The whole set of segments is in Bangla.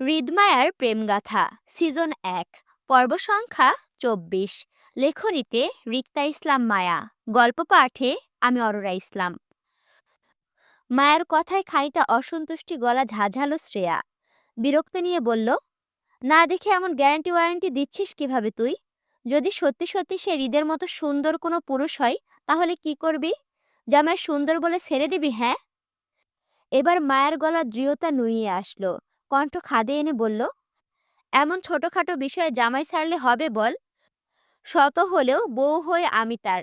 হৃদমায়ার প্রেমগাথা, সিজন এক, পর্ব সংখ্যা চব্বিশ। লেখনীতে রিক্তা ইসলাম মায়া, গল্প পাঠে আমি অরোরা ইসলাম। মায়ের কথায় খানিকটা অসন্তুষ্টি গলা ঝাঝালো শ্রেয়া। বিরক্ত নিয়ে বলল, না দেখে এমন গ্যারান্টি ওয়ারেন্টি দিচ্ছিস কীভাবে তুই? যদি সত্যি সত্যি সে হৃদের মতো সুন্দর কোনো পুরুষ হয়, তাহলে কি করবি? জামায় সুন্দর বলে ছেড়ে দিবি হ্যাঁ? এবার মায়ের গলা দৃঢ়তা নুইয়ে আসলো। কণ্ঠ খাদে এনে বলল, এমন ছোটখাটো বিষয়ে জামাই ছাড়লে হবে বল। শত হলেও বউ হয়ে আমি তার।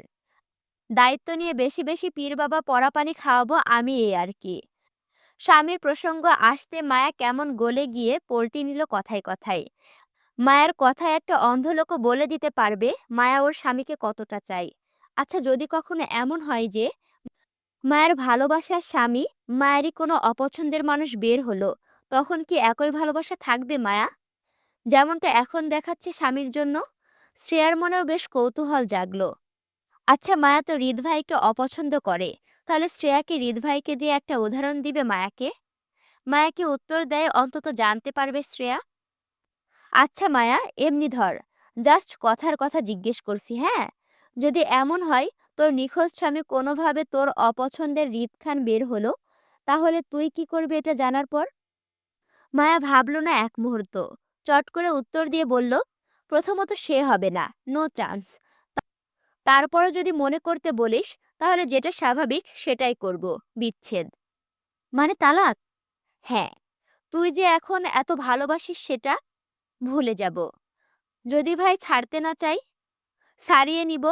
দায়িত্ব নিয়ে বেশি বেশি পীর বাবা পরাপানি খাওয়াবো আমি এই আর কি। স্বামীর প্রসঙ্গ আসতে মায়া কেমন গলে গিয়ে পল্টি নিল কথায় কথায়। মায়ের কথায় একটা অন্ধলোকও বলে দিতে পারবে, মায়া ওর স্বামীকে কতটা চাই আচ্ছা যদি কখনো এমন হয় যে, মায়ের ভালোবাসার স্বামী মায়েরই কোনো অপছন্দের মানুষ বের হলো তখন কি একই ভালোবাসা থাকবে, মায়া? যেমনটা এখন দেখাচ্ছে স্বামীর জন্য, শ্রেয়ার মনেও বেশ কৌতূহল জাগলো। আচ্ছা মায়া তো হৃদ ভাইকে অপছন্দ করে, তাহলে শ্রেয়াকে হৃদ ভাইকে দিয়ে একটা উদাহরণ দিবে মায়াকে? মায়াকে উত্তর দেয় অন্তত জানতে পারবে শ্রেয়া? আচ্ছা মায়া, এমনি ধর জাস্ট কথার কথা জিজ্ঞেস করছি হ্যাঁ? যদি এমন হয়, তোর নিখোঁজ স্বামী কোনোভাবে তোর অপছন্দের হৃদখান বের হলো? তাহলে তুই কি করবি এটা জানার পর? মায়া ভাবল না এক মুহূর্ত। চট করে উত্তর দিয়ে বলল, প্রথমত সে হবে না, নো চান্স। তারপরে যদি মনে করতে বলিস, তাহলে যেটা স্বাভাবিক সেটাই করব, বিচ্ছেদ। মানে তালাক? হ্যাঁ। তুই যে এখন এত ভালোবাসিস সেটা, ভুলে যাব। যদি ভাই ছাড়তে না চাই, সারিয়ে নিব।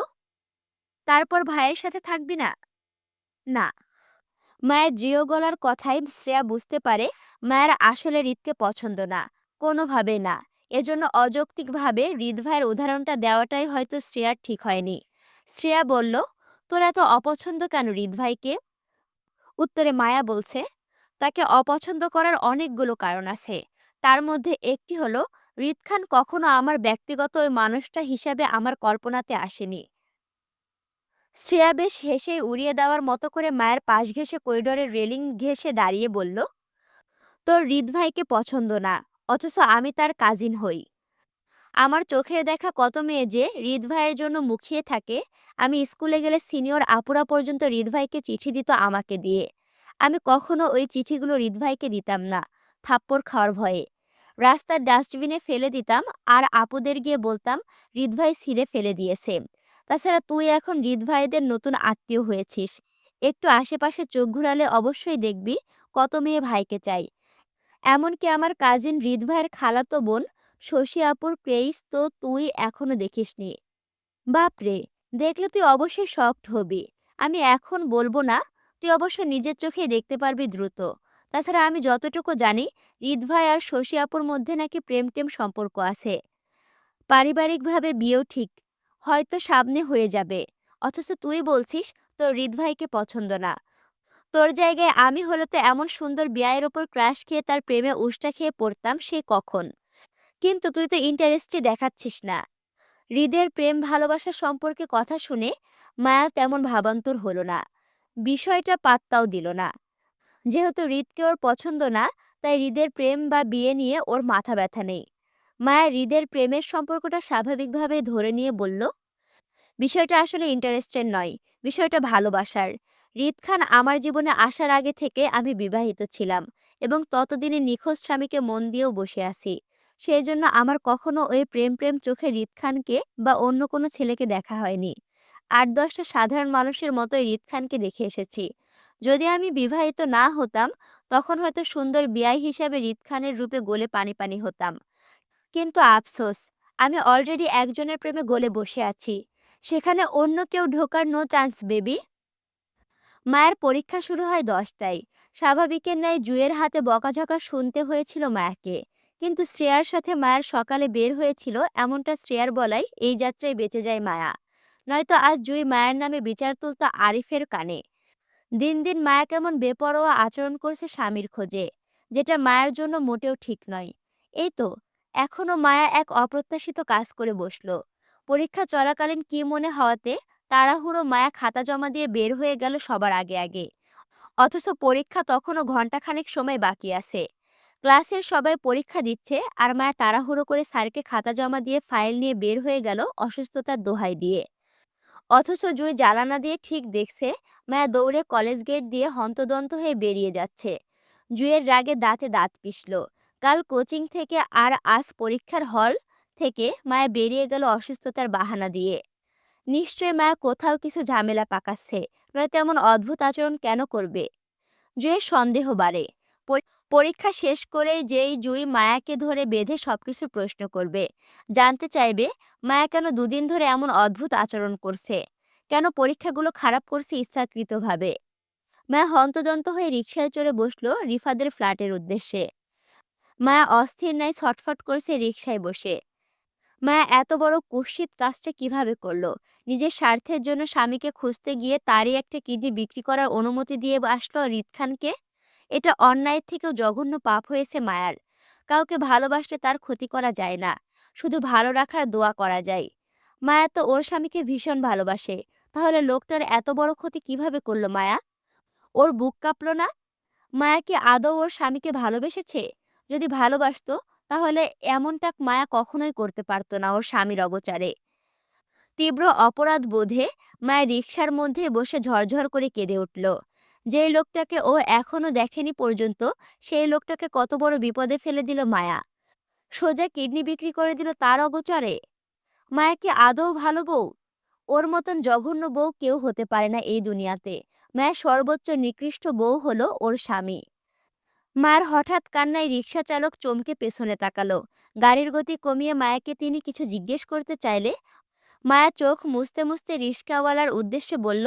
তারপর ভাইয়ের সাথে থাকবি না? না। মায়ের দৃঢ় গলার কথাই শ্রেয়া বুঝতে পারে, মায়ের আসলে হৃদকে পছন্দ না কোনোভাবে না। এজন্য অযৌক্তিকভাবে হৃদ ভাইয়ের উদাহরণটা দেওয়াটাই হয়তো শ্রেয়ার ঠিক হয়নি। শ্রেয়া বলল, তোর এত অপছন্দ কেন হৃদ ভাইকে? উত্তরে মায়া বলছে, তাকে অপছন্দ করার অনেকগুলো কারণ আছে। তার মধ্যে একটি হলো হৃদ খান কখনো আমার ব্যক্তিগত ওই মানুষটা হিসাবে আমার কল্পনাতে আসেনি। শ্রেয়া বেশ হেসে উড়িয়ে দেওয়ার মতো করে মায়ের পাশ ঘেঁষে করিডোরের রেলিং ঘেঁষে দাঁড়িয়ে বলল, তোর হৃদ ভাইকে পছন্দ না, অথচ আমি তার কাজিন হই। আমার চোখের দেখা কত মেয়ে যে হৃদ ভাইয়ের জন্য মুখিয়ে থাকে, আমি স্কুলে গেলে সিনিয়র আপুরা পর্যন্ত হৃদ ভাইকে চিঠি দিত আমাকে দিয়ে। আমি কখনো ওই চিঠিগুলো হৃদ ভাইকে দিতাম না, থাপ্পড় খাওয়ার ভয়ে। রাস্তার ডাস্টবিনে ফেলে দিতাম আর আপুদের গিয়ে বলতাম, হৃদ ভাই ছিঁড়ে ফেলে দিয়েছে। তাছাড়া তুই এখন হৃদ ভাইদের নতুন আত্মীয় হয়েছিস। একটু আশেপাশে চোখ ঘুরালে অবশ্যই দেখবি কত মেয়ে ভাইকে চাই। এমনকি আমার কাজিন হৃদ ভাইয়ের খালাতো বোন শশী আপুর ক্রেইস তো তুই এখনও দেখিসনি। বাপরে দেখলে তুই অবশ্যই শকড হবি। আমি এখন বলব না, তুই অবশ্য নিজের চোখে দেখতে পারবি দ্রুত। তাছাড়া আমি যতটুকু জানি, হৃদ ভাই আর শশী আপুর মধ্যে নাকি প্রেম টেম সম্পর্ক আছে। পারিবারিকভাবে বিয়েও ঠিক হয়তো সামনে হয়ে যাবে। অথচ তুই বলছিস, তোর হৃদ ভাইকে পছন্দ না। তোর জায়গায় আমি হলে তো এমন সুন্দর বিয়ের ওপর ক্রাশ খেয়ে তার প্রেমে উষ্টা খেয়ে পড়তাম সে কখন? কিন্তু তুই তো ইন্টারেস্টই দেখাচ্ছিস না। হৃদের প্রেম ভালোবাসা সম্পর্কে কথা শুনে মায়া তেমন ভাবান্তর হলো না। বিষয়টা পাত্তাও দিল না। যেহেতু হৃদকে ওর পছন্দ না, তাই হৃদের প্রেম বা বিয়ে নিয়ে ওর মাথা ব্যথা নেই। মায়া হৃদের প্রেমের সম্পর্কটা স্বাভাবিকভাবে ধরে নিয়ে বলল, বিষয়টা আসলে ইন্টারেস্টের নয়, বিষয়টা ভালোবাসার। হৃদ খান আমার জীবনে আসার আগে থেকে আমি বিবাহিত ছিলাম এবং ততদিনে নিখোঁজ স্বামীকে মন দিয়েও বসে আছি। সেই জন্য আমার কখনো ওই প্রেম প্রেম চোখে হৃদ খানকে বা অন্য কোনো ছেলেকে দেখা হয়নি। আট দশটা সাধারণ মানুষের মতোই হৃদ খানকে দেখে এসেছি। যদি আমি বিবাহিত না হতাম, তখন হয়তো সুন্দর বিয়াই হিসাবে হৃদ খানের রূপে গলে পানি পানি হতাম। কিন্তু আফসোস, আমি অলরেডি একজনের প্রেমে গলে বসে আছি। সেখানে অন্য কেউ ঢোকার নো চান্স বেবি মায়ের পরীক্ষা শুরু হয় দশটায়। স্বাভাবিকের ন্যায় জুয়ের হাতে বকাঝকা শুনতে হয়েছিল মায়াকে কিন্তু শ্রেয়ার সাথে মায়ের সকালে বের হয়েছিল এমনটা শ্রেয়ার বলাই এই যাত্রায় বেঁচে যায় মায়া। নয়তো আজ জুই মায়ের নামে বিচার তুলত আরিফের কানে। দিন দিন মায়া কেমন বেপরোয়া আচরণ করছে স্বামীর খোঁজে, যেটা মায়ের জন্য মোটেও ঠিক নয়। এই তো এখনও মায়া এক অপ্রত্যাশিত কাজ করে বসল। পরীক্ষা চলাকালীন কি মনে হওয়াতে তাড়াহুড়ো মায়া খাতা জমা দিয়ে বের হয়ে গেল সবার আগে আগে। অথচ পরীক্ষা তখনও ঘন্টাখানেক সময় বাকি আছে। ক্লাসের সবাই পরীক্ষা দিচ্ছে আর মায়া তাড়াহুড়ো করে স্যারকে খাতা জমা দিয়ে ফাইল নিয়ে বের হয়ে গেল অসুস্থতার দোহাই দিয়ে। অথচ জুই জ্বালানা দিয়ে ঠিক দেখছে মায়া দৌড়ে কলেজ গেট দিয়ে হন্তদন্ত হয়ে বেরিয়ে যাচ্ছে। জুয়ের রাগে দাঁতে দাঁত পিষল। কাল কোচিং থেকে আর আজ পরীক্ষার হল থেকে মায়া বেরিয়ে গেল অসুস্থতার বাহানা দিয়ে। নিশ্চয় মায়া কোথাও কিছু ঝামেলা পাকাচ্ছে, নয়তো এমন অদ্ভুত আচরণ কেন করবে? জুয়ের সন্দেহ বাড়ে। পরীক্ষা শেষ করে যেই জুই মায়াকে ধরে বেঁধে সবকিছু প্রশ্ন করবে, জানতে চাইবে মায়া কেন দুদিন ধরে এমন অদ্ভুত আচরণ করছে, কেন পরীক্ষাগুলো খারাপ করছে ইচ্ছাকৃতভাবে? মায়া হন্তদন্ত হয়ে রিক্সায় চড়ে বসল রিফাদের ফ্ল্যাটের উদ্দেশ্যে। মায়া অস্থির নাই ছটফট করছে রিকশায় বসে। মায়া এত বড় কুৎসিত কাজটা কীভাবে করল? নিজের স্বার্থের জন্য স্বামীকে খুঁজতে গিয়ে তারই একটা কিডনি বিক্রি করার অনুমতি দিয়ে আসলো রিদ খানকে। এটা অন্যায়ের থেকেও জঘন্য পাপ হয়েছে মায়ার। কাউকে ভালোবাসলে তার ক্ষতি করা যায় না। শুধু ভালো রাখার দোয়া করা যায়। মায়া তো ওর স্বামীকে ভীষণ ভালোবাসে। তাহলে লোকটার এত বড় ক্ষতি কীভাবে করল মায়া? ওর বুক কাঁপল না? মায়া কি আদৌ ওর স্বামীকে ভালোবেসেছে? যদি ভালোবাসতো, তাহলে এমনটা মায়া কখনোই করতে পারত না ওর স্বামীর অগোচারে। তীব্র অপরাধ বোধে মায়া রিক্সার মধ্যে বসে ঝরঝর করে কেঁদে উঠল। যেই লোকটাকে ও এখনও দেখেনি পর্যন্ত, সেই লোকটাকে কত বড় বিপদে ফেলে দিল মায়া। সোজা কিডনি বিক্রি করে দিল তার অগোচরে? মায়া কি আদৌ ভালো বউ? ওর মতন জঘন্য বউ কেউ হতে পারে না এই দুনিয়াতে। মায়ের সর্বোচ্চ নিকৃষ্ট বউ হলো ওর স্বামী। মায়ের হঠাৎ কান্নায় রিক্সা চালক চমকে পেছনে তাকালো। গাড়ির গতি কমিয়ে মায়াকে তিনি কিছু জিজ্ঞেস করতে চাইলে, মায়া চোখ মুছতে মুছতে রিক্সাওয়ালার উদ্দেশ্যে বলল,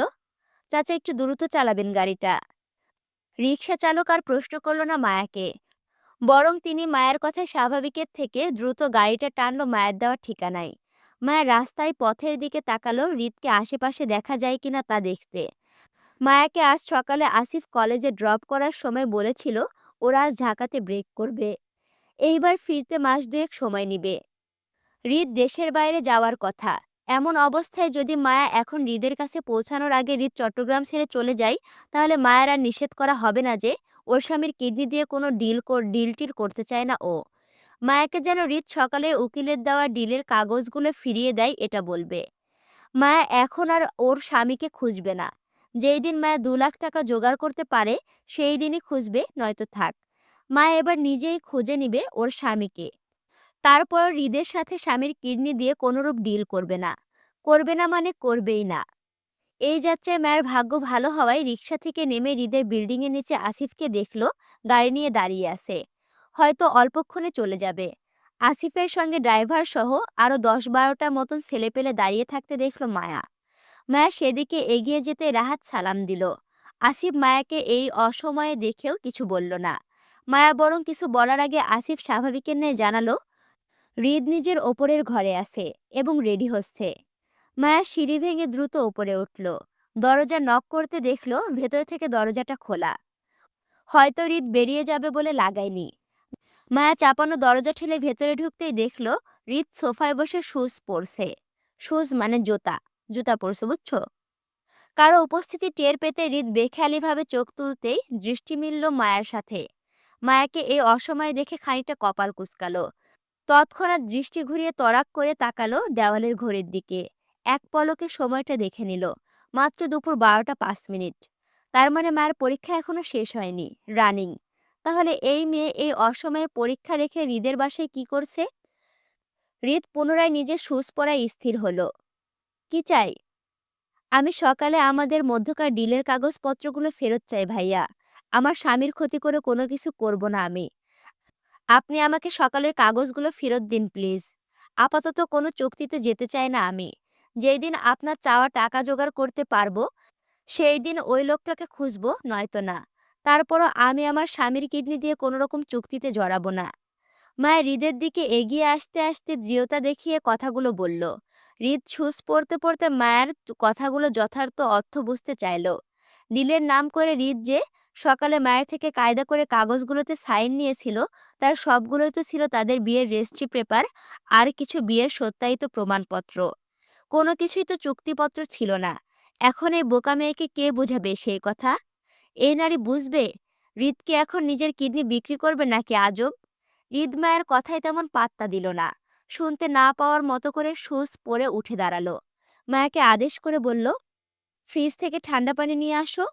চাচা, একটু দ্রুত চালাবেন গাড়িটা। রিক্সা চালক আর প্রশ্ন করল না মায়াকে। বরং তিনি মায়ের কথায় স্বাভাবিকের থেকে দ্রুত গাড়িটা টানলো মায়ের দেওয়া ঠিকানায়। মায়া রাস্তায় পথের দিকে তাকালো, হৃদকে আশেপাশে দেখা যায় কিনা তা দেখতে। মায়াকে আজ সকালে আসিফ কলেজে ড্রপ করার সময় বলেছিল ওরা ঢাকাতে ব্রেক করবে। এইবার ফিরতে মাস দুয়েক সময় নিবে। হৃদ দেশের বাইরে যাওয়ার কথা। এমন অবস্থায় যদি মায়া এখন হৃদের কাছে পৌঁছানোর আগে হৃদ চট্টগ্রাম ছেড়ে চলে যায়, তাহলে মায়ের আর নিষেধ করা হবে না যে, ওর স্বামীর কিডনি দিয়ে কোনো ডিল ডিল টিল করতে চায় না ও। মায়াকে যেন হৃদ সকালে উকিলের দেওয়া ডিলের কাগজগুলো ফিরিয়ে দেয়, এটা বলবে। মায়া এখন আর ওর স্বামীকে খুঁজবে না। যেই দিন মায়া দু লাখ টাকা জোগাড় করতে পারে, সেই দিনই খুঁজবে, নয়তো থাক। মায়া এবার নিজেই খুঁজে নিবে ওর স্বামীকে। তারপর হৃদের সাথে স্বামীর কিডনি দিয়ে কোনোরূপ ডিল করবে না। করবে না মানে করবেই না। এই যাত্রায় মায়ের ভাগ্য ভালো হওয়ায় রিক্সা থেকে নেমে হৃদের বিল্ডিংয়ের নিচে আসিফকে দেখল, গাড়ি নিয়ে দাঁড়িয়ে আছে। হয়তো অল্পক্ষণে চলে যাবে। আসিফের সঙ্গে ড্রাইভার সহ আরও দশ বারোটা মতন ছেলেপেলে দাঁড়িয়ে থাকতে দেখল মায়া। মায়া সেদিকে এগিয়ে যেতে রাহাত সালাম দিল। আসিফ মায়াকে এই অসময়ে দেখেও কিছু বলল না। মায়া বরং কিছু বলার আগে আসিফ স্বাভাবিকের ন্যায় জানালো, হৃদ নিজের ওপরের ঘরে আছে এবং রেডি হচ্ছে। মায়া সিঁড়ি ভেঙে দ্রুত ওপরে উঠল। দরজা নক করতে দেখল ভেতর থেকে দরজাটা খোলা। হয়তো হৃদ বেরিয়ে যাবে বলে লাগায়নি। মায়া চাপানো দরজা ঠেলে ভেতরে ঢুকতেই দেখল হৃদ সোফায় বসে শুজ পরছে। শুজ মানে জুতা। জুতা পরছে, বুঝছ? কারও উপস্থিতি টের পেতে হৃদ বেখেয়ালিভাবে চোখ তুলতেই দৃষ্টি মিলল মায়ার সাথে। মায়াকে এই অসময়ে দেখে খানিকটা কপাল কুচকালো। তৎক্ষণাৎ দৃষ্টি ঘুরিয়ে তরাক করে তাকালো দেওয়ালের ঘড়ির দিকে। এক পলকে সময়টা দেখে নিল। মাত্র দুপুর বারোটা পাঁচ মিনিট। তার মানে মায়ের পরীক্ষা এখনও শেষ হয়নি। রানিং। তাহলে এই মেয়ে এই অসময়ে পরীক্ষা রেখে হৃদের বাসায় কি করছে? হৃদ পুনরায় নিজের সুস পরায় স্থির হলো। কি চাই? আমি সকালে আমাদের মধ্যকার ডিলের কাগজপত্রগুলো ফেরত চাই, ভাইয়া। আমার স্বামীর ক্ষতি করে কোনো কিছু করব না আমি। আপনি আমাকে সকালের কাগজগুলো ফেরত দিন, প্লিজ। আপাতত কোনো চুক্তিতে যেতে চাই না আমি। যেই দিন আপনার চাওয়া টাকা জোগাড় করতে পারব, সেই দিন ওই লোকটাকে খুঁজবো, নয়তো না। তারপরও আমি আমার স্বামীর কিডনি দিয়ে কোনো রকম চুক্তিতে জড়াবো না। মায়ের হৃদের দিকে এগিয়ে আসতে আসতে দৃঢ়তা দেখিয়ে কথাগুলো বলল হৃদ সুস পড়তে পড়তে মায়ের কথাগুলো যথার্থ অর্থ বুঝতে চাইল। নীলের নাম করে হৃদ যে সকালে মায়ের থেকে কায়দা করে কাগজগুলোতে সাইন নিয়েছিল, তার সবগুলোই তো ছিল তাদের বিয়ের রেজিস্ট্রি পেপার আর কিছু বিয়ের সত্যায়িত প্রমাণপত্র। কোনো কিছুই তো চুক্তিপত্র ছিল না। এখন এই বোকা মেয়েকে কে বোঝাবে সেই কথা? এই নারী বুঝবে? হৃদ এখন নিজের কিডনি বিক্রি করবে নাকি আজব? হৃদ মায়ের কথায় তেমন পাত্তা দিল না। শুনতে না পাওয়ার মতো করে শুজ পরে উঠে দাঁড়াল। মায়াকে আদেশ করে বলল, ফ্রিজ থেকে ঠান্ডা পানি নিয়ে আসো।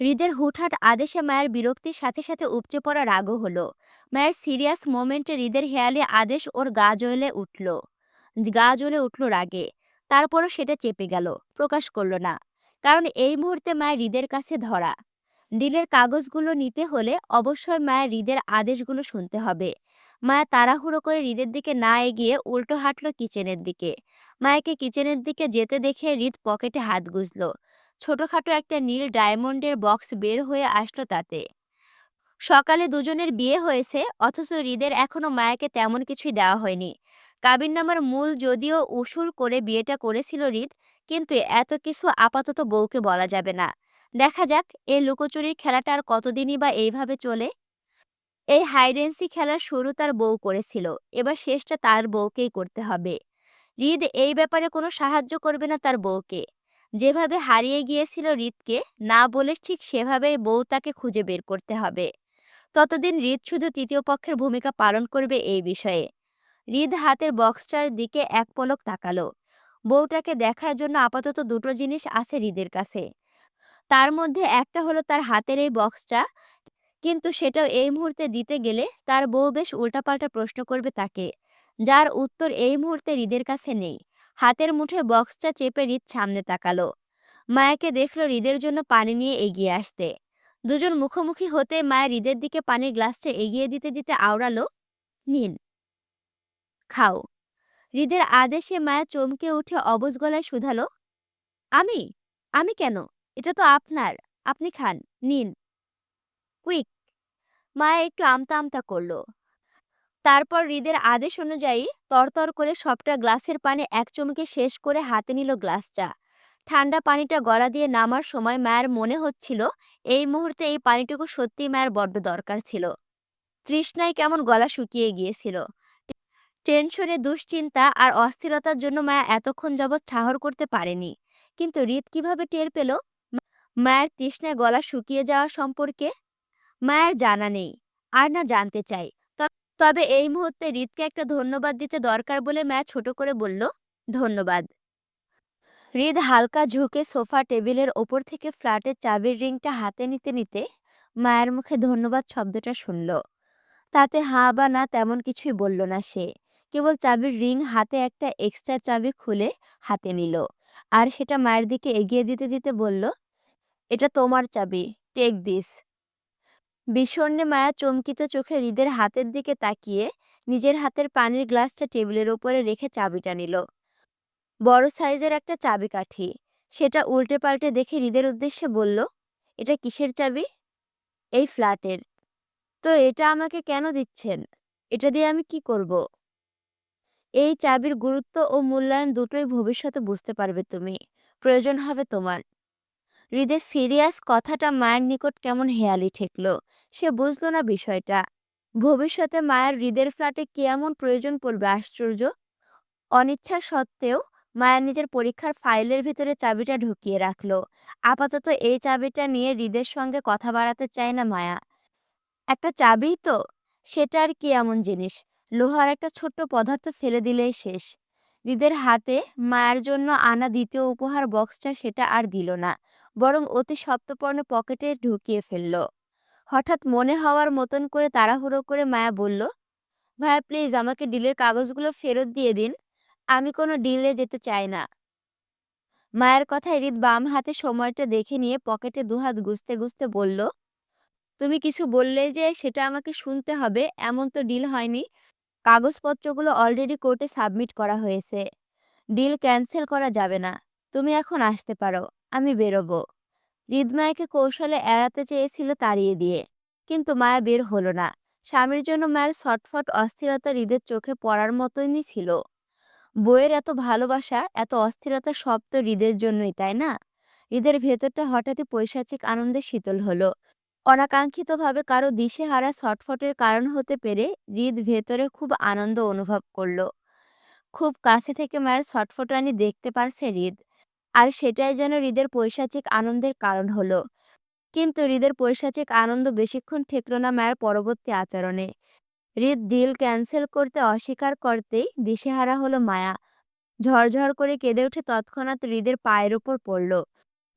হৃদের হুটহাট আদেশে মায়ের বিরক্তির সাথে সাথে উপচে পড়া রাগও হলো। মায়ের সিরিয়াস মোমেন্টে হৃদের হেয়ালে আদেশ ওর গা জ্বলে উঠল। গা জ্বলে উঠল রাগে। তারপরও সেটা চেপে গেল, প্রকাশ করল না। কারণ এই মুহূর্তে মায়ের হৃদের কাছে ধরা। ডিলের কাগজগুলো নিতে হলে অবশ্যই মায়ের হৃদের আদেশগুলো শুনতে হবে। মায়া তাড়াহুড়ো করে হৃদের দিকে না এগিয়ে উল্টো হাঁটলো কিচেনের দিকে। মায়াকে কিচেনের দিকে যেতে দেখে হৃদ পকেটে হাত গুজল। ছোটখাটো একটা নীল ডায়মন্ডের বক্স বের হয়ে আসলো তাতে। সকালে দুজনের বিয়ে হয়েছে, অথচ হৃদের এখনও মায়াকে তেমন কিছুই দেওয়া হয়নি। কাবিননামার মূল যদিও উসুল করে বিয়েটা করেছিল হৃদ, কিন্তু এত কিছু আপাতত বউকে বলা যাবে না। দেখা যাক এই লুকোচুরির খেলাটা আর কতদিনই বা এইভাবে চলে? এই হাইডেন্সি খেলার শুরু তার বউ করেছিল। এবার শেষটা তার বউকেই করতে হবে। রিদ এই ব্যাপারে কোনো সাহায্য করবে না তার বউকে। যেভাবে হারিয়ে গিয়েছিল হৃদকে না বলে ঠিক সেভাবেই বউ তাকে খুঁজে বের করতে হবে। ততদিন হৃদ শুধু তৃতীয় পক্ষের ভূমিকা পালন করবে এই বিষয়ে। হৃদ হাতের বক্সটার দিকে এক পলক তাকালো। বউটাকে দেখার জন্য আপাতত দুটো জিনিস আছে হৃদের কাছে। তার মধ্যে একটা হলো তার হাতের এই বক্সটা কিন্তু সেটাও এই মুহূর্তে দিতে গেলে তার বউ বেশ উল্টাপাল্টা প্রশ্ন করবে তাকে। যার উত্তর এই মুহূর্তে হৃদের কাছে নেই। হাতের মুঠে বক্সটা চেপে হৃদ সামনে তাকালো। মায়াকে দেখল হৃদের জন্য পানি নিয়ে এগিয়ে আসতে। দুজন মুখোমুখি হতে মায়ের হৃদের দিকে পানির গ্লাসটা এগিয়ে দিতে দিতে আওড়ালো, নিন। খাও। হৃদের আদেশে মায়া চমকে উঠে অবজ গলায় শুধালো, আমি? আমি কেন? এটা তো আপনার। আপনি খান। নিন। কুইক মায়া একটু আমতা আমতা করল। তারপর হৃদের আদেশ অনুযায়ী তরতর করে সবটা গ্লাসের পানি এক চমকে শেষ করে হাতে নিল গ্লাসটা। ঠান্ডা পানিটা গলা দিয়ে নামার সময় মায়ের মনে হচ্ছিল এই মুহূর্তে এই পানিটুকু সত্যি মায়ের বড্ড দরকার ছিল। তৃষ্ণায় কেমন গলা শুকিয়ে গিয়েছিল। টেনশনে, দুশ্চিন্তা আর অস্থিরতার জন্য মায়া এতক্ষণ যাবৎ ঠাহর করতে পারেনি। কিন্তু হৃদ কীভাবে টের পেল? মায়ের তৃষ্ণায় গলা শুকিয়ে যাওয়া সম্পর্কে মায়ের জানা নেই, আর না জানতে চাই। তবে এই মুহূর্তে হৃদকে একটা ধন্যবাদ দিতে দরকার বলে মায়া ছোট করে বলল, ধন্যবাদ। হৃদ হালকা ঝুঁকে সোফা টেবিলের ওপর থেকে ফ্ল্যাটের চাবির রিংটা হাতে নিতে নিতে মায়ের মুখে ধন্যবাদ শব্দটা শুনল। তাতে হা বা না তেমন কিছুই বলল না সে। কেবল চাবির রিং হাতে একটা এক্সট্রা চাবি খুলে হাতে নিল আর সেটা মায়ের দিকে এগিয়ে দিতে দিতে বলল, এটা তোমার চাবি, টেক দিস। বিষণ্ণে মায়া চমকিত চোখে হৃদের হাতের দিকে তাকিয়ে নিজের হাতের পানির গ্লাসটা টেবিলের ওপরে রেখে চাবিটা নিল। বড় সাইজের একটা চাবি কাঠি। সেটা উল্টে পাল্টে দেখে হৃদের উদ্দেশ্যে বলল, এটা কিসের চাবি? এই ফ্ল্যাটের। তো এটা আমাকে কেন দিচ্ছেন? এটা দিয়ে আমি কি করব? এই চাবির গুরুত্ব ও মূল্যায়ন দুটোই ভবিষ্যতে বুঝতে পারবে তুমি। প্রয়োজন হবে তোমার। হৃদের সিরিয়াস কথাটা মায়ের নিকট কেমন হেয়ালি ঠেকল, সে বুঝল না বিষয়টা। ভবিষ্যতে মায়ের হৃদের ফ্ল্যাটে কি এমন প্রয়োজন পড়বে, আশ্চর্য? অনিচ্ছা সত্ত্বেও মায়া নিজের পরীক্ষার ফাইলের ভিতরে চাবিটা ঢুকিয়ে রাখল। আপাতত এই চাবিটা নিয়ে হৃদের সঙ্গে কথা বাড়াতে চায় না মায়া। একটা চাবিই তো, সেটা আর কি এমন জিনিস? লোহার একটা ছোট্ট পদার্থ ফেলে দিলেই শেষ। হৃদের হাতে মায়ের জন্য আনা দ্বিতীয় উপহার বক্সটা সেটা আর দিল না, বরং অতি সপ্তপর্ণ পকেটে ঢুকিয়ে ফেলল। হঠাৎ মনে হওয়ার মতন করে তাড়াহুড়ো করে মায়া বলল ভাইয়া প্লিজ আমাকে ডিলের কাগজগুলো ফেরত দিয়ে দিন, আমি কোনো ডিলে যেতে চাই না। মায়ের কথায় হৃদ বাম হাতে সময়টা দেখে নিয়ে পকেটে দুহাত গুছতে গুছতে বলল, তুমি কিছু বললে যে সেটা আমাকে শুনতে হবে, এমন তো ডিল হয়নি কাগজপত্রগুলো অলরেডি কোর্টে সাবমিট করা হয়েছে। ডিল ক্যান্সেল করা যাবে না। তুমি এখন আসতে পারো। আমি বেরোবো। হৃদমায়াকে কৌশলে এড়াতে চেয়েছিল তাড়িয়ে দিয়ে। কিন্তু মায়া বের হলো না। স্বামীর জন্য মায়ের ছটফট, অস্থিরতা হৃদের চোখে পড়ার মতনই ছিল। বইয়ের এত ভালোবাসা, এত অস্থিরতা সব তো হৃদের জন্যই, তাই না? হৃদের ভেতরটা হঠাৎই পৈশাচিক আনন্দে শীতল হলো। অনাকাঙ্ক্ষিতভাবে কারও দিশেহারা ছটফটের কারণ হতে পেরে হৃদ ভেতরে খুব আনন্দ অনুভব করল। খুব কাছে থেকে মায়ের ছটফটানি দেখতে পারছে হৃদ, আর সেটাই যেন হৃদের পৈশাচিক আনন্দের কারণ হলো। কিন্তু হৃদের পৈশাচিক আনন্দ বেশিক্ষণ ঠেকল না মায়ের পরবর্তী আচরণে। হৃদ ডিল ক্যান্সেল করতে অস্বীকার করতেই দিশেহারা হলো মায়া। ঝরঝর করে কেঁদে উঠে তৎক্ষণাৎ হৃদের পায়ের উপর পড়ল।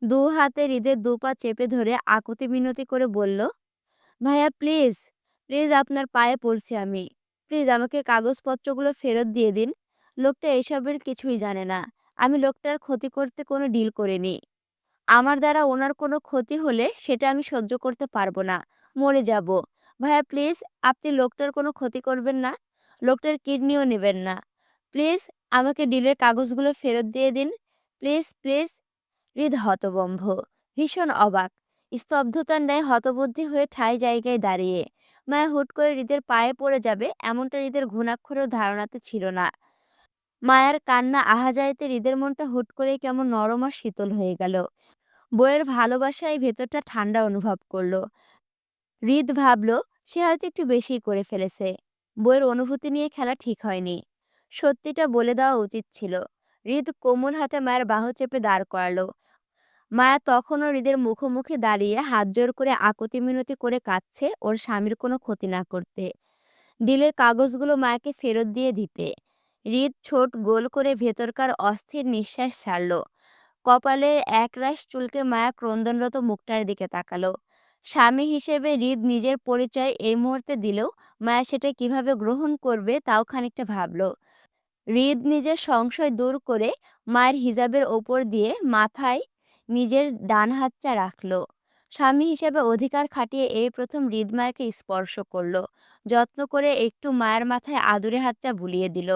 দু হাতে হৃদের দু পা চেপে ধরে আকুতি মিনতি করে বলল, ভাইয়া প্লিজ প্লিজ আপনার পায়ে পড়ছি আমি। প্লিজ আমাকে কাগজপত্রগুলো ফেরত দিয়ে দিন। লোকটা এসবের কিছুই জানে না। আমি লোকটার ক্ষতি করতে কোনো ডিল করিনি। আমার দ্বারা ওনার কোনো ক্ষতি হলে সেটা আমি সহ্য করতে পারব না। মরে যাব। ভাইয়া প্লিজ আপনি লোকটার কোনো ক্ষতি করবেন না। লোকটার কিডনিও নেবেন না। প্লিজ আমাকে ডিলের কাগজগুলো ফেরত দিয়ে দিন। প্লিজ প্লিজ হৃদ হতবম্ব ভীষণ অবাক। স্তব্ধতার ন্যায় হতবুদ্ধি হয়ে ঠাই জায়গায় দাঁড়িয়ে। মায়া হুট করে হৃদের পায়ে পড়ে যাবে, এমনটা হৃদের ঘুণাক্ষরেও ধারণাতে ছিল না। মায়ার কান্না আহাজারিতে হৃদের মনটা হুট করেই কেমন নরম আর শীতল হয়ে গেল। বইয়ের ভালোবাসায় ভেতরটা ঠান্ডা অনুভব করল। হৃদ ভাবল, সে হয়তো একটু বেশিই করে ফেলেছে। বইয়ের অনুভূতি নিয়ে খেলা ঠিক হয়নি। সত্যিটা বলে দেওয়া উচিত ছিল। হৃদ কোমল হাতে মায়ের বাহু চেপে দাঁড় করালো। মায়া তখনও হৃদের মুখোমুখি দাঁড়িয়ে হাত জোর করে আকতি মিনতি করে কাঁদছে ওর স্বামীর কোনো ক্ষতি না করতে। ডিলের কাগজগুলো মায়াকে ফেরত দিয়ে দিতে। হৃদ ছোট গোল করে ভেতরকার অস্থির নিঃশ্বাস ছাড়ল। কপালের একরাশ চুলকে মায়া ক্রন্দনরত মুখটার দিকে তাকালো। স্বামী হিসেবে হৃদ নিজের পরিচয় এই মুহূর্তে দিলেও মায়া সেটা কীভাবে গ্রহণ করবে তাও খানিকটা ভাবল। হৃদ নিজের সংশয় দূর করে মায়ের হিজাবের ওপর দিয়ে মাথায় নিজের ডান হাতটা রাখল। স্বামী হিসেবে অধিকার খাটিয়ে এই প্রথম হৃদ মায়াকে স্পর্শ করল। যত্ন করে একটু মায়ের মাথায় আদুরে হাতটা বুলিয়ে দিল।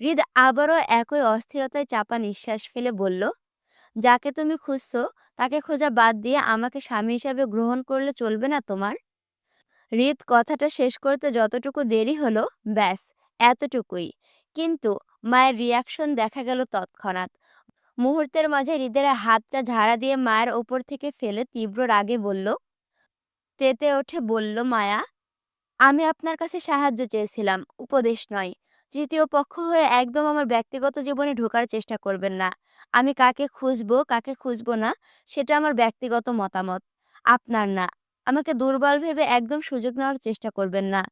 হৃদ আবারও একই অস্থিরতায় চাপা নিঃশ্বাস ফেলে বলল, যাকে তুমি খুঁজছো, তাকে খোঁজা বাদ দিয়ে আমাকে স্বামী হিসাবে গ্রহণ করলে চলবে না তোমার? হৃদ কথাটা শেষ করতে যতটুকু দেরি হলো, ব্যাস, এতটুকুই। কিন্তু মায়ের রিয়াকশন দেখা গেল তৎক্ষণাৎ। মুহূর্তের মাঝে হৃদের হাতটা ঝাড়া দিয়ে মায়ের ওপর থেকে ফেলে তীব্র রাগে বলল, তেতে ওঠে বলল, মায়া, আমি আপনার কাছে সাহায্য চেয়েছিলাম, উপদেশ নয়। তৃতীয় পক্ষ হয়ে একদম আমার ব্যক্তিগত জীবনে ঢোকার চেষ্টা করবেন না। আমি কাকে খুঁজবো কাকে খুঁজবো না, সেটা আমার ব্যক্তিগত মতামত। আপনার না, আমাকে দুর্বল ভেবে একদম সুযোগ নেওয়ার চেষ্টা করবেন না।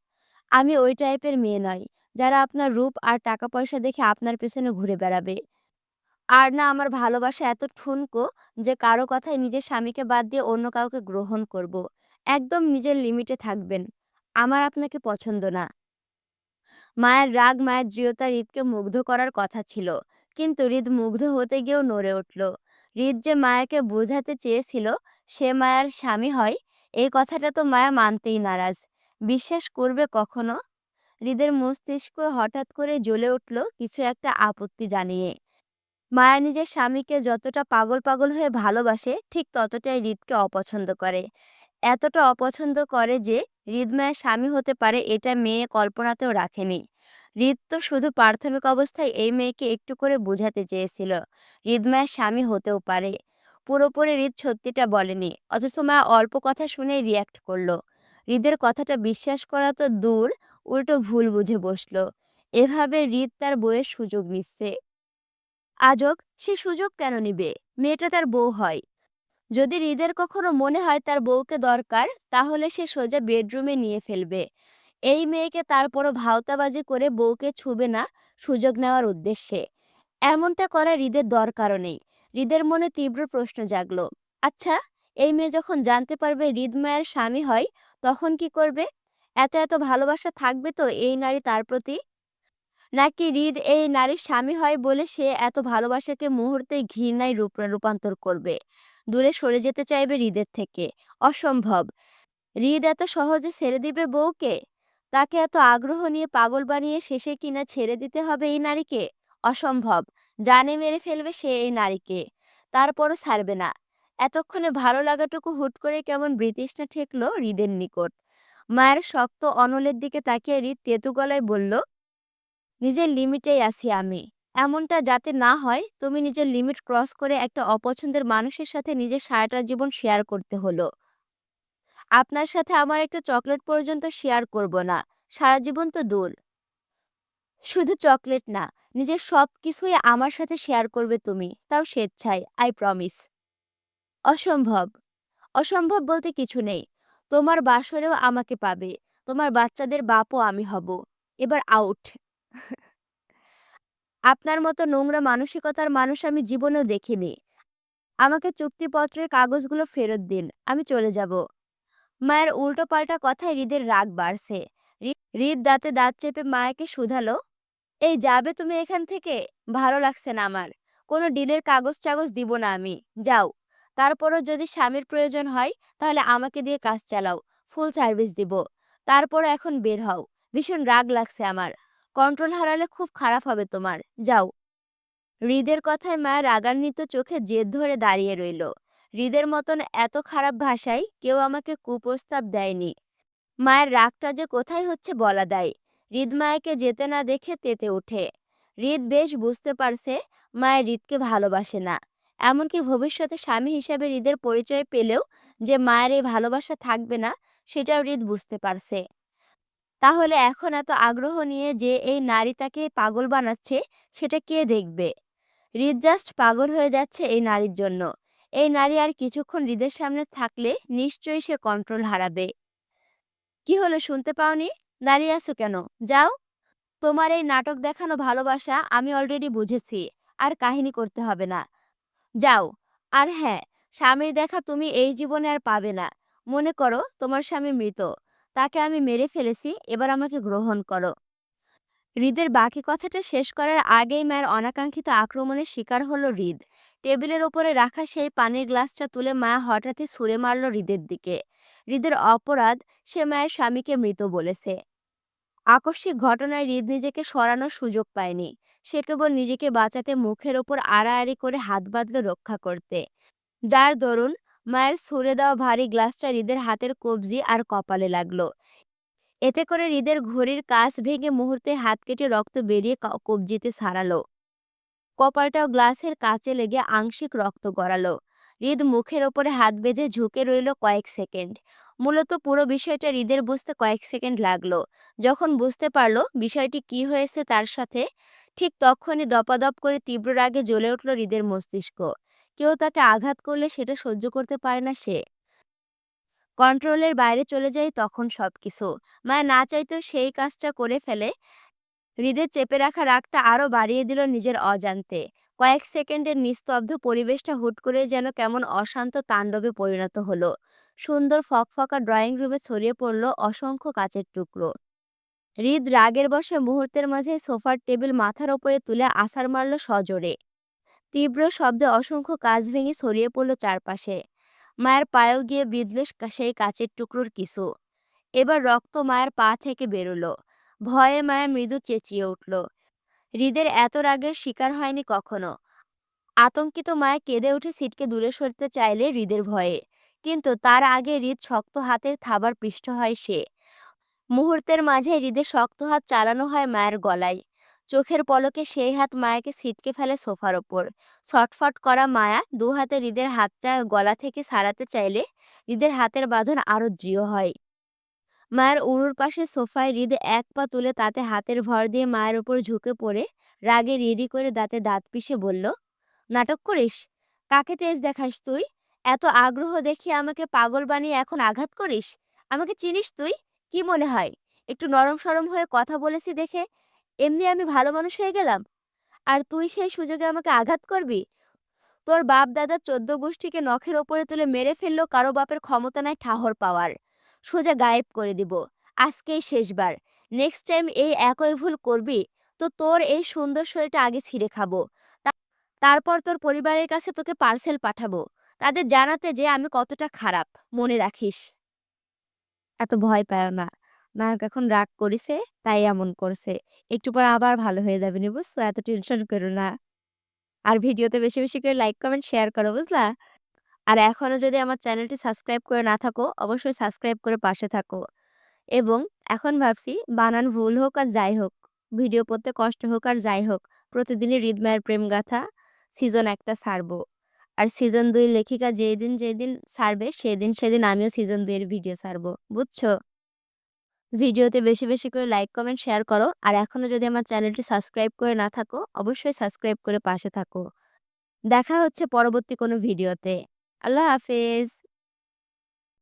আমি ওই টাইপের মেয়ে নয়, যারা আপনার রূপ আর টাকা পয়সা দেখে আপনার পেছনে ঘুরে বেড়াবে। আর না আমার ভালোবাসা এত ঠুনকো যে কারও কথায় নিজের স্বামীকে বাদ দিয়ে অন্য কাউকে গ্রহণ করব। একদম নিজের লিমিটে থাকবেন। আমার আপনাকে পছন্দ না। মায়ের রাগ মায়ের দৃঢ়তা হৃদকে মুগ্ধ করার কথা ছিল। কিন্তু হৃদ মুগ্ধ হতে গিয়েও নড়ে উঠল। হৃদ যে মায়াকে বোঝাতে চেয়েছিল, সে মায়ার স্বামী হয়, এই কথাটা তো মায়া মানতেই নারাজ। বিশ্বাস করবে কখনো? হৃদের মস্তিষ্ক হঠাৎ করে জ্বলে উঠল কিছু একটা আপত্তি জানিয়ে। মায়া নিজের স্বামীকে যতটা পাগল পাগল হয়ে ভালোবাসে, ঠিক ততটাই হৃদকে অপছন্দ করে। এতটা অপছন্দ করে যে, হৃদ মায়ের স্বামী হতে পারে এটা মেয়ে কল্পনাতেও রাখেনি। হৃদ তো শুধু প্রাথমিক অবস্থায় এই মেয়েকে একটু করে বোঝাতে চেয়েছিল, হৃদ মায়ের স্বামী হতেও পারে। পুরোপুরি হৃদ সত্যিটা বলেনি, অথচ মা অল্প কথা শুনেই রিয়াক্ট করল। হৃদের কথাটা বিশ্বাস করা তো দূর, উল্টো ভুল বুঝে বসল। এভাবে হৃদ তার বইয়ের সুযোগ নিচ্ছে। আজব সে সুযোগ কেন নিবে? মেয়েটা তার বউ হয়। যদি হৃদের কখনো মনে হয় তার বউকে দরকার, তাহলে সে সোজা বেডরুমে নিয়ে ফেলবে। এই মেয়েকে তারপরও ভাওতাবাজি করে বউকে ছুবে না সুযোগ নেওয়ার উদ্দেশ্যে। এমনটা করা হৃদের দরকারও নেই। হৃদের মনে তীব্র প্রশ্ন জাগলো। আচ্ছা এই মেয়ে যখন জানতে পারবে হৃদ মায়ের স্বামী হয়, তখন কি করবে? এত এত ভালোবাসা থাকবে তো এই নারী তার প্রতি? নাকি হৃদ এই নারীর স্বামী হয় বলে সে এত ভালোবাসাকে মুহূর্তে ঘৃণায় রূপ, রূপান্তর করবে? দূরে সরে যেতে চাইবে হৃদের থেকে। অসম্ভব। হৃদ এত সহজে ছেড়ে দিবে বউকে? তাকে এত আগ্রহ নিয়ে পাগল বানিয়ে শেষে কিনা ছেড়ে দিতে হবে এই নারীকে? অসম্ভব। জানে মেরে ফেলবে সে এই নারীকে। তারপরও ছাড়বে না। এতক্ষণে ভালো লাগাটুকু হুট করে কেমন ব্রিটিশটা ঠেকলো হৃদের নিকট। মায়ের শক্ত অনলের দিকে তাকিয়ে হৃদ তেতু গলায় বলল নিজের লিমিটেই আছি আমি। এমনটা যাতে না হয়, তুমি নিজের লিমিট ক্রস করে একটা অপছন্দের মানুষের সাথে নিজের সারাটা জীবন শেয়ার করতে হলো। আপনার সাথে আমার একটা চকলেট পর্যন্ত শেয়ার করব না। সারা জীবন তো দূর। শুধু চকলেট না, নিজের সব কিছুই আমার সাথে শেয়ার করবে তুমি। তাও স্বেচ্ছায় আই প্রমিস অসম্ভব। অসম্ভব বলতে কিছু নেই। তোমার বাসরেও আমাকে পাবে। তোমার বাচ্চাদের বাপও আমি হব। এবার আউট আপনার মতো নোংরা মানসিকতার মানুষ আমি জীবনেও দেখিনি। আমাকে চুক্তিপত্রের কাগজগুলো ফেরত দিন, আমি চলে যাব। মায়ের উল্টো পাল্টা কথায় হৃদের রাগ বাড়ছে। হৃদ দাঁতে দাঁত চেপে মায়াকে শুধালো, এই যাবে তুমি এখান থেকে? ভালো লাগছে না আমার। কোনো ডিলের কাগজ টাগজ দিব না আমি। যাও। তারপরও যদি স্বামীর প্রয়োজন হয়, তাহলে আমাকে দিয়ে কাজ চালাও। ফুল সার্ভিস দিব। তারপরও এখন বের হও। ভীষণ রাগ লাগছে আমার। কন্ট্রোল হারালে খুব খারাপ হবে তোমার। যাও। হৃদের কথায় মায়া রাগান্বিত চোখে জেদ ধরে দাঁড়িয়ে রইল। হৃদের মতন এত খারাপ ভাষায় কেউ আমাকে কুপ্রস্তাব দেয়নি। মায়ের রাগটা যে কোথায় হচ্ছে বলা দেয়। হৃদ মায়াকে যেতে না দেখে তেতে ওঠে। হৃদ বেশ বুঝতে পারছে মায়ের হৃদকে ভালোবাসে না। এমনকি ভবিষ্যতে স্বামী হিসাবে হৃদের পরিচয় পেলেও যে মায়ের এই ভালোবাসা থাকবে না, সেটাও হৃদ বুঝতে পারছে। তাহলে এখন এত আগ্রহ নিয়ে যে এই নারী তাকে পাগল বানাচ্ছে, সেটা কে দেখবে? হৃদ জাস্ট পাগল হয়ে যাচ্ছে এই নারীর জন্য। এই নারী আর কিছুক্ষণ হৃদের সামনে থাকলে নিশ্চয়ই সে কন্ট্রোল হারাবে। কি হলো শুনতে পাওনি? দাঁড়িয়ে আছো কেন? যাও। তোমার এই নাটক দেখানো ভালোবাসা আমি অলরেডি বুঝেছি, আর কাহিনী করতে হবে না। যাও। আর হ্যাঁ স্বামীর দেখা তুমি এই জীবনে আর পাবে না। মনে করো তোমার স্বামী মৃত। তাকে আমি মেরে ফেলেছি, এবার আমাকে গ্রহণ করো। হৃদের বাকি কথাটা শেষ করার আগেই মায়ের অনাকাঙ্ক্ষিত আক্রমণের শিকার হলো হৃদ। টেবিলের ওপরে রাখা সেই পানির গ্লাসটা তুলে মা হঠাৎই ছুঁড়ে মারল হৃদের দিকে। হৃদের অপরাধ, সে মায়ের স্বামীকে মৃত বলেছে। আকস্মিক ঘটনায় হৃদ নিজেকে সরানোর সুযোগ পায়নি। সে কেবল নিজেকে বাঁচাতে মুখের ওপর আড়াআড়ি করে হাত বাঁধল রক্ষা করতে। যার দরুন মায়ের ছুঁড়ে দেওয়া ভারী গ্লাসটা হৃদের হাতের কবজি আর কপালে লাগল। এতে করে হৃদের ঘড়ির কাছ ভেঙে মুহূর্তে হাত কেটে রক্ত বেরিয়ে কবজিতে সারালো। কপালটাও গ্লাসের কাছে লেগে আংশিক রক্ত গড়ালো। হৃদ মুখের ওপরে হাত বেঁধে ঝুঁকে রইল কয়েক সেকেন্ড। মূলত পুরো বিষয়টা হৃদের বুঝতে কয়েক সেকেন্ড লাগল। যখন বুঝতে পারল বিষয়টি কি হয়েছে তার সাথে, ঠিক তখনই দপাদপ করে তীব্র রাগে জ্বলে উঠল হৃদের মস্তিষ্ক। কেউ তাকে আঘাত করলে সেটা সহ্য করতে পারে না সে। কন্ট্রোলের বাইরে চলে যায় তখন সবকিছু। মায়া না চাইতেও সেই কাজটা করে ফেলে। হৃদের চেপে রাখা রাগটা আরও বাড়িয়ে দিল নিজের অজান্তে। কয়েক সেকেন্ডের নিস্তব্ধ পরিবেশটা হুট করে যেন কেমন অশান্ত তাণ্ডবে পরিণত হলো। সুন্দর ফকফকা ড্রয়িং রুমে ছড়িয়ে পড়ল অসংখ্য কাচের টুকরো। হৃদ রাগের বসে মুহূর্তের মাঝে সোফার টেবিল মাথার ওপরে তুলে আসার মারল সজোরে। তীব্র শব্দে অসংখ্য কাজ ভেঙে ছড়িয়ে পড়ল চারপাশে। মায়ের পায়েও গিয়ে বিঁধল সেই কাচের টুকরোর কিছু। এবার রক্ত মায়ের পা থেকে বেরোলো। ভয়ে মায়ের মৃদু চেঁচিয়ে উঠল। হৃদের এত রাগের শিকার হয়নি কখনো। আতঙ্কিত মায়া কেঁদে উঠে সিটকে দূরে সরতে চাইলে হৃদের ভয়ে। কিন্তু তার আগে হৃদ শক্ত হাতের থাবার পৃষ্ঠ হয় সে। মুহূর্তের মাঝে হৃদের শক্ত হাত চালানো হয় মায়ের গলায়। চোখের পলকে সেই হাত মায়াকে ছিটকে ফেলে সোফার ওপর। ছটফট করা মায়া দু হাতে হৃদের হাতটা গলা থেকে সারাতে চাইলে হৃদের হাতের বাঁধন আরও দৃঢ় হয়। মায়ের উড়ুর পাশে সোফায় হৃদ এক পা তুলে তাতে হাতের ভর দিয়ে মায়ের ওপর ঝুঁকে পড়ে রাগে রেডি করে দাঁতে দাঁত পিষে বলল, নাটক করিস? কাকে তেজ দেখাস তুই? এত আগ্রহ দেখিয়ে আমাকে পাগল বানিয়ে এখন আঘাত করিস? আমাকে চিনিস তুই? কি মনে হয়? একটু নরম সরম হয়ে কথা বলেছি দেখে এমনি আমি ভালো মানুষ হয়ে গেলাম। আর তুই সেই সুযোগে আমাকে আঘাত করবি? তোর বাপ দাদা চোদ্দ গোষ্ঠীকে নখের ওপরে তুলে মেরে ফেলল, কারও বাপের ক্ষমতা নাই, ঠাহর পাওয়ার। সোজা গায়েব করে দিব। আজকেই শেষবার। নেক্সট টাইম এই একই ভুল করবি, তো তোর এই সুন্দর শরীরটা আগে ছিঁড়ে খাব। তারপর তোর পরিবারের কাছে তোকে পার্সেল পাঠাবো। তাদের জানাতে যে আমি কতটা খারাপ, মনে রাখিস। এত ভয় পায় না। নায়ক এখন রাগ করেছে, তাই এমন করছে। একটু পর আবার ভালো হয়ে যাবে নি বুঝছ এত টেনশন করো না। আর ভিডিওতে বেশি বেশি করে লাইক, কমেন্ট, শেয়ার করো, বুঝলা? আর এখনও যদি আমার চ্যানেলটি সাবস্ক্রাইব করে না থাকো, অবশ্যই সাবস্ক্রাইব করে পাশে থাকো। এবং এখন ভাবছি, বানান ভুল হোক আর যাই হোক, ভিডিও পড়তে কষ্ট হোক আর যাই হোক, প্রতিদিনই হৃদমায়ের প্রেম গাথা সিজন একটা সারবো। আর সিজন দুই লেখিকা যেই দিন যেই দিন সারবে, সেদিন সেদিন আমিও সিজন দুইয়ের ভিডিও সারবো, বুঝছ? ভিডিওতে বেশি বেশি করে লাইক কমেন্ট শেয়ার করো। আর এখনও যদি আমার চ্যানেলটি সাবস্ক্রাইব করে না থাকো, অবশ্যই সাবস্ক্রাইব করে পাশে থাকো। দেখা হচ্ছে পরবর্তী কোনো ভিডিওতে। আল্লাহ হাফেজ।